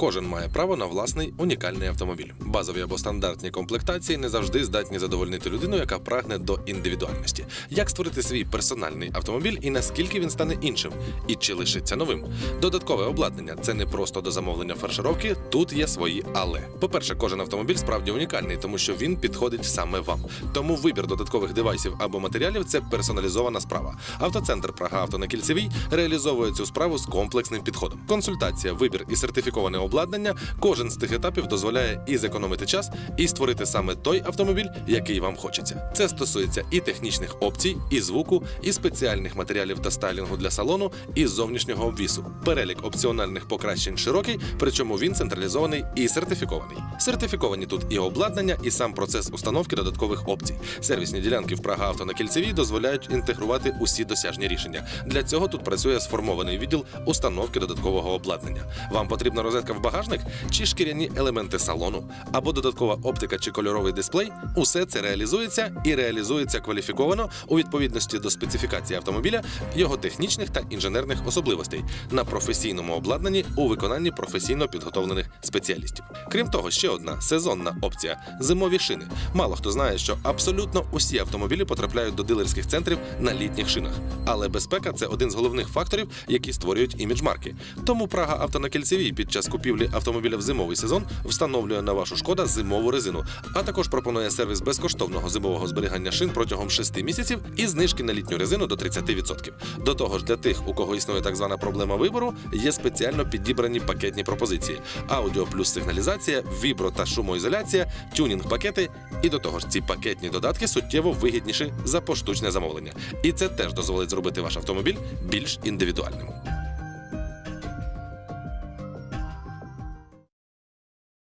Кожен має право на власний унікальний автомобіль. Базові або стандартні комплектації не завжди здатні задовольнити людину, яка прагне до індивідуальності. Як створити свій персональний автомобіль і наскільки він стане іншим, і чи лишиться новим? Додаткове обладнання це не просто до замовлення фаршировки. Тут є свої але. По-перше, кожен автомобіль справді унікальний, тому що він підходить саме вам. Тому вибір додаткових девайсів або матеріалів це персоналізована справа. Автоцентр Прага Авто на Кільцевій реалізовує цю справу з комплексним підходом. Консультація, вибір і сертифіковане обладнання. Кожен з тих етапів дозволяє і зекономити час, і створити саме той автомобіль, який вам хочеться. Це стосується і технічних опцій, і звуку, і спеціальних матеріалів та стайлінгу для салону, і зовнішнього обвісу. Перелік опціональних покращень широкий, причому він централізований і сертифікований. Сертифіковані тут і обладнання, і сам процес установки додаткових опцій. Сервісні ділянки в Прага Авто на Кільцевій дозволяють інтегрувати усі досяжні рішення. Для цього тут працює сформований відділ установки додаткового обладнання. Вам потрібна розетка в багажник чи шкіряні елементи салону, або додаткова оптика чи кольоровий дисплей. Усе це реалізується і реалізується кваліфіковано у відповідності до специфікації автомобіля, його технічних та інженерних особливостей на професійному обладнанні у виконанні професійно підготовлених спеціалістів. Крім того, ще одна сезонна опція зимові шини. Мало хто знає, що абсолютно усі автомобілі потрапляють до дилерських центрів на літніх шинах. Але безпека це один з головних факторів, які створюють імідж марки. Тому Прага Авто на Кільцевій під час купівлі автомобіля в зимовий сезон встановлює на вашу шкода зимову резину, а також пропонує сервіс безкоштовного зимового зберігання шин протягом 6 місяців і знижки на літню резину до 30%. До того ж, для тих, у кого існує так звана проблема вибору, є спеціально підібрані пакетні пропозиції: аудіо плюс сигналізація, вібро та шумоізоляція, тюнінг пакети. І до того ж, ці пакетні додатки суттєво вигідніші за поштучне замовлення. І це теж дозволить зробити ваш автомобіль більш індивідуальним.